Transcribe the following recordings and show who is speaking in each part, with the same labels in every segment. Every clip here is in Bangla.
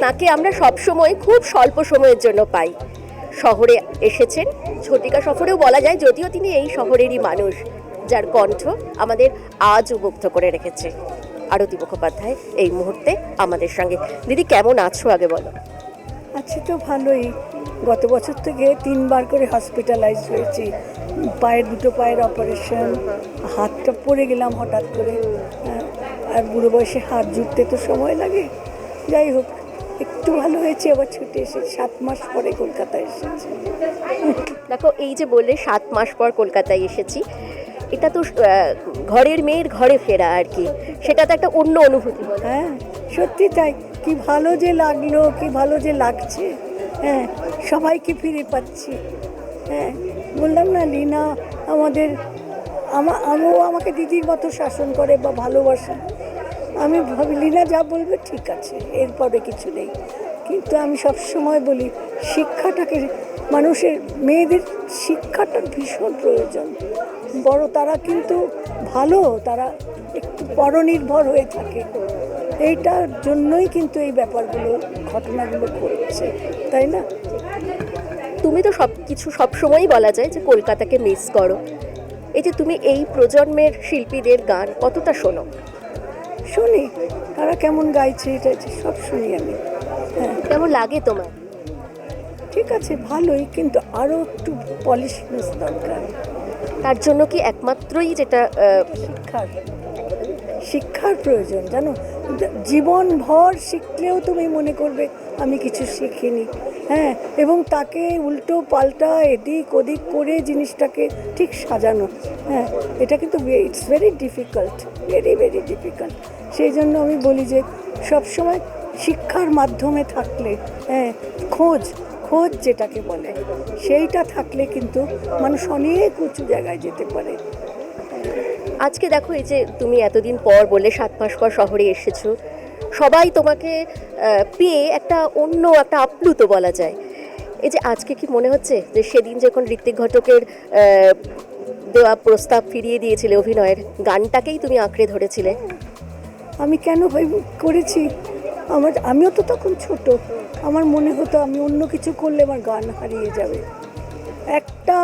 Speaker 1: তাকে আমরা সবসময় খুব স্বল্প সময়ের জন্য পাই। শহরে এসেছেন। ঝটিকা সফরেও বলা যায় যদিও তিনি এই শহরেরই মানুষ, যার কণ্ঠ আমাদের আজও মুগ্ধ করে রেখেছে। আরতি মুখোপাধ্যায়, এই মুহূর্তে আমাদের সঙ্গে। দিদি, কেমন আছো আগে বলো?
Speaker 2: আছি তো ভালোই। গত বছর থেকে তিনবার করে হসপিটালাইজ হয়েছি। পায়ের দুটো পায়ের অপারেশন হাতটা পড়ে গেলাম হঠাৎ করে। আর বুড়ো বয়সে হাত জুটতে তো সময় লাগে। যাই হোক একটু ভালো হয়েছে আবার ছুটে এসেছি সাত মাস পরে কলকাতায় এসেছি।
Speaker 1: দেখো এই যে বললে সাত মাস পর কলকাতায় এসেছি এটা তো ঘরের মেয়ের ঘরে ফেরা আর কি। সেটা তো একটা অন্য অনুভূতি
Speaker 2: হ্যাঁ সত্যি তাই। কি ভালো যে লাগল কি ভালো যে লাগছে হ্যাঁ সবাইকে ফিরে পাচ্ছি। হ্যাঁ বললাম না লীনা আমাদের আমা আমিও আমাকে দিদির মতো শাসন করে বা ভালোবাসে। আমি ভাবি লীনা যা বলবে ঠিক আছে, এরপরে কিছু নেই। কিন্তু আমি সব সময় বলি, শিক্ষাটাকে, মানুষের, মেয়েদের শিক্ষাটা ভীষণ প্রয়োজন। বড় তারা কিন্তু ভালো, তারা একটু পরনির্ভর হয়ে থাকে। এইটার জন্যই কিন্তু এই ব্যাপারগুলো, ঘটনাগুলো ঘটছে, তাই না?
Speaker 1: তুমি তো সব কিছু সবসময়ই বলা যায় যে কলকাতাকে মিস করো। এই যে তুমি এই প্রজন্মের শিল্পীদের গান কতটা শোনো?
Speaker 2: শুনি তারা কেমন গাইছে এটা সব শুনি আমি। হ্যাঁ।
Speaker 1: কেমন লাগে তোমার?
Speaker 2: ঠিক আছে ভালোই কিন্তু আরও একটু পলিশনেস দরকার।
Speaker 1: তার জন্য কি একমাত্রই যেটা
Speaker 2: শিক্ষার শিক্ষার প্রয়োজন জানো? জীবন ভর শিখলেও তুমি মনে করবে আমি কিছু শিখিনি। হ্যাঁ এবং তাকে উল্টো পাল্টা এদিক ওদিক করে জিনিসটাকে ঠিক সাজানো। হ্যাঁ এটা কিন্তু it's very difficult very very difficult সেই জন্য আমি বলি যে সবসময় শিক্ষার মাধ্যমে থাকলে হ্যাঁ খোঁজ খোঁজ যেটাকে বলে, সেইটা থাকলে কিন্তু মানুষ অনেক উঁচু জায়গায় যেতে পারে।
Speaker 1: আজকে দেখো এই যে তুমি এতদিন পর বলে সাত মাস পর শহরে এসেছ সবাই তোমাকে পেয়ে একটা অন্য, একটা আপ্লুত বলা যায়। এই যে আজকে কি মনে হচ্ছে যে সেদিন যখন ঋত্বিক ঘটকের দেওয়া প্রস্তাব ফিরিয়ে দিয়েছিলে অভিনয়ের, গানটাকেই তুমি আঁকড়ে ধরেছিলে?
Speaker 2: আমি কেন করেছি? আমার, আমিও তো তখন ছোট। আমার মনে হতো আমি অন্য কিছু করলে আমার গান হারিয়ে যাবে। একটা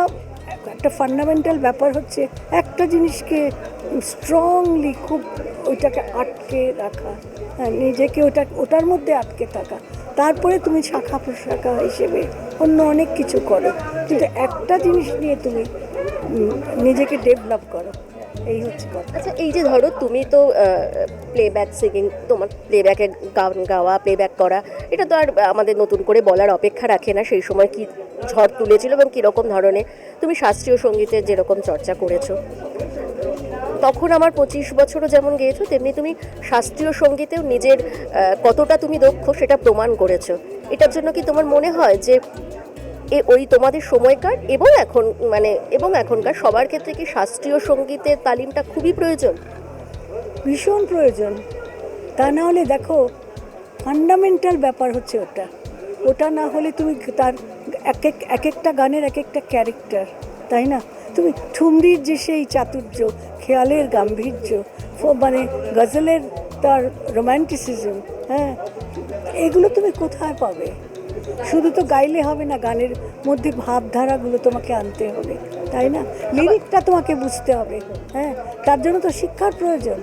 Speaker 2: একটা ফান্ডামেন্টাল ব্যাপার হচ্ছে একটা জিনিসকে স্ট্রংলি খুব ওইটাকে আটকে রাখা হ্যাঁ, নিজেকে ওটা ওটার মধ্যে আটকে থাকা। তারপরে তুমি শাখা প্রশাখা হিসেবে অন্য অনেক কিছু করো। কিন্তু একটা জিনিস নিয়ে তুমি নিজেকে ডেভেলপ করো। এই হচ্ছে
Speaker 1: আচ্ছা এই যে ধরো তুমি তো প্লেব্যাক সিঙ্গিং তোমার প্লেব্যাকে গান গাওয়া প্লেব্যাক করা, এটা তো আর আমাদের নতুন করে বলার অপেক্ষা রাখে না, সেই সময় কি ঝড় তুলেছিল এবং কীরকম ধরনের। তুমি শাস্ত্রীয় সঙ্গীতের যেরকম চর্চা করেছ, তখন আমার পঁচিশ বছরও যেমন গেয়েছো, তেমনি তুমি শাস্ত্রীয় সঙ্গীতেও নিজের কতটা তুমি দক্ষ সেটা প্রমাণ করেছ। এটার জন্য কি তোমার মনে হয় যে এ ওই তোমাদের সময়কার এবং এখন মানে এবং এখনকার সবার ক্ষেত্রে কি শাস্ত্রীয় সঙ্গীতের তালিমটা খুবই প্রয়োজন?
Speaker 2: ভীষণ প্রয়োজন। তা না হলে দেখো ফান্ডামেন্টাল ব্যাপার হচ্ছে ওটা। ওটা না হলে তুমি তার এক এক এক একটা গানের এক একটা ক্যারেক্টার তাই না? তুমি ঠুমরির যে সেই চাতুর্য, খেয়ালের গাম্ভীর্য মানে গজলের তার রোম্যান্টিসিজম হ্যাঁ এগুলো তুমি কোথায় পাবে? শুধু তো গাইলে হবে না গানের মধ্যে ভাবধারাগুলো তোমাকে আনতে হবে তাই না? লিরিকটা তোমাকে বুঝতে হবে হ্যাঁ? তার জন্য তো শিক্ষার প্রয়োজন।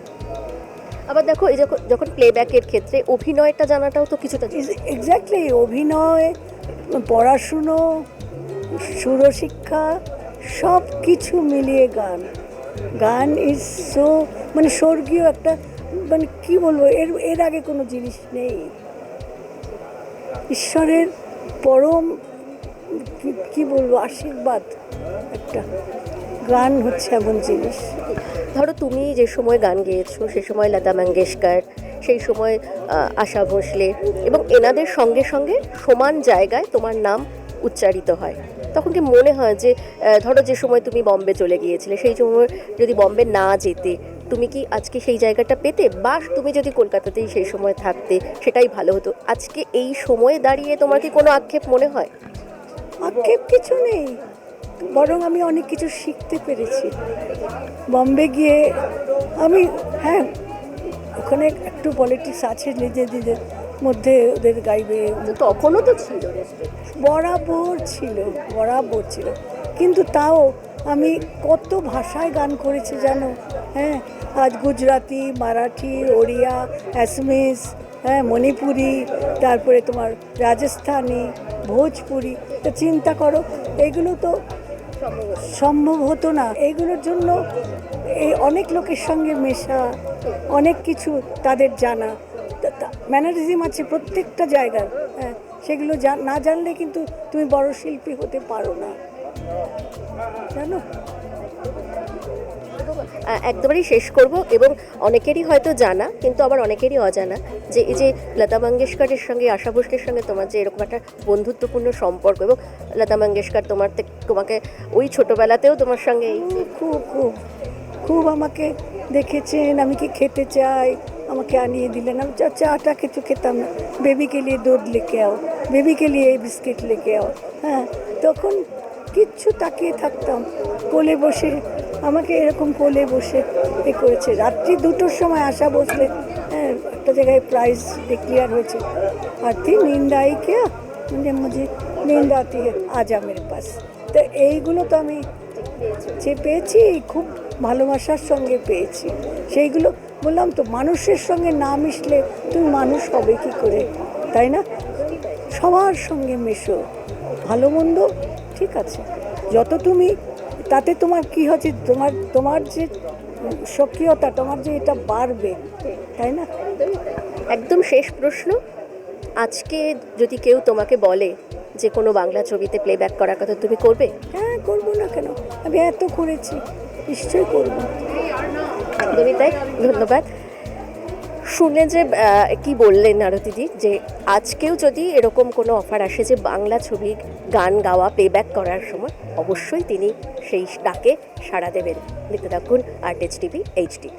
Speaker 1: আবার দেখো এই যখন যখন প্লেব্যাকের ক্ষেত্রে অভিনয়টা জানাটাও তো কিছুটা।
Speaker 2: এক্স্যাক্টলি অভিনয় পড়াশুনো সুরশিক্ষা সব কিছু মিলিয়ে গান। গান ইজ সো মানে স্বর্গীয় একটা মানে কি বলব এর এর আগে কোনো জিনিস নেই। ঈশ্বরের পরম, কি- বলব, আশীর্বাদ, একটা গান হচ্ছে এমন জিনিস।
Speaker 1: ধরো তুমি যে সময় গান গেয়েছো, সে সময় লতা মঙ্গেশকর, সেই সময় আশা ভোসলে এবং এনাদের সঙ্গে সঙ্গে সমান জায়গায় তোমার নাম উচ্চারিত হয়। তখন কি মনে হয় যে ধরো যে সময় তুমি বম্বে চলে গিয়েছিলে, সেই সময় যদি বম্বে না যেতে তুমি কি আজকে সেই জায়গাটা পেতে? বা তুমি যদি কলকাতাতেই সেই সময় থাকতে সেটাই ভালো হতো। আজকে এই সময়ে দাঁড়িয়ে তোমার কি কোনো আক্ষেপ মনে হয়?
Speaker 2: আক্ষেপ কিছু নেই। বরং আমি অনেক কিছু শিখতে পেরেছি। বম্বে গিয়ে আমি হ্যাঁ ওখানে একটু পলিটিক্স আছে নিজে নিজে মধ্যে ওদের গাইবে।
Speaker 1: তখনও তো ছিল।
Speaker 2: বরাবর ছিল বরাবর ছিল। কিন্তু তাও আমি কত ভাষায় গান করেছি জানো? হ্যাঁ আজ গুজরাটি, মারাঠি, ওড়িয়া অ্যাসমিস হ্যাঁ মণিপুরি, তারপরে তোমার রাজস্থানি, ভোজপুরি। তো চিন্তা করো, এগুলো তো সম্ভব হতো না। এগুলোর জন্য এই অনেক লোকের সঙ্গে মেশা, অনেক কিছু তাদের জানা। ম্যানারিজম আছে প্রত্যেকটা জায়গার হ্যাঁ সেগুলো না জানলে কিন্তু তুমি বড় শিল্পী হতে পারো না। জানো
Speaker 1: শেষ করব এবং অনেকেরই হয়তো জানা, কিন্তু আবার অনেকেরই অজানা যে এই যে লতা মঙ্গেশকরের সঙ্গে, আশা ভোসলের সঙ্গে তোমার যে এরকম একটা বন্ধুত্বপূর্ণ সম্পর্ক এবং লতা মঙ্গেশকর তোমার তোমাকে ওই ছোটবেলাতেও তোমার সঙ্গে
Speaker 2: খুব খুব খুব আমাকে দেখেছেন, আমি কি খেতে চাই, আমাকে আনিয়ে দিলেন, আমি চা, চাটা কিছু খেতাম না। বেবিকে লিয়ে দুধ লেকে আও, বেবিকে লিয়ে এই বিস্কিট লেকে আও হ্যাঁ তখন কিচ্ছু তাকিয়ে থাকতাম। কোলে বসে, আমাকে এরকম কোলে বসে এ করেছে। রাত্রি দুটোর সময় আসা বসলে হ্যাঁ একটা জায়গায় প্রাইজ ডিক্লিয়ার হয়েছে। আর তুই নিন্দাই কে মানে মুজি নিন্দা তুই আজ আমের পাস। তো এইগুলো তো আমি যে পেয়েছি, খুব ভালোবাসার সঙ্গে পেয়েছি। সেইগুলো বললাম তো, মানুষের সঙ্গে না মিশলে তুমি মানুষ হবে কি করে? তাই না? সবার সঙ্গে মেশো। ভালো মন্দ ঠিক আছে। যত তুমি তাতে তোমার কি হচ্ছে তোমার তোমার যে সক্রিয়তা তোমার যে এটা বাড়বে তাই না?
Speaker 1: একদম শেষ প্রশ্ন। আজকে যদি কেউ তোমাকে বলে যে কোনো বাংলা ছবিতে প্লেব্যাক করার কথা তুমি করবে?
Speaker 2: হ্যাঁ করব না কেন? আমি এত করেছি নিশ্চয়ই করব।
Speaker 1: একদমই তাই। ধন্যবাদ। শুনে যে কি বললেন আরতিদি যে আজকেও যদি এরকম কোনো অফার আসে যে বাংলা ছবি গান গাওয়া প্লেব্যাক করার সময়, অবশ্যই তিনি সেই ডাকে সাড়া দেবেন। দেখতে থাকুন আর্টেজ টিভি এইচডি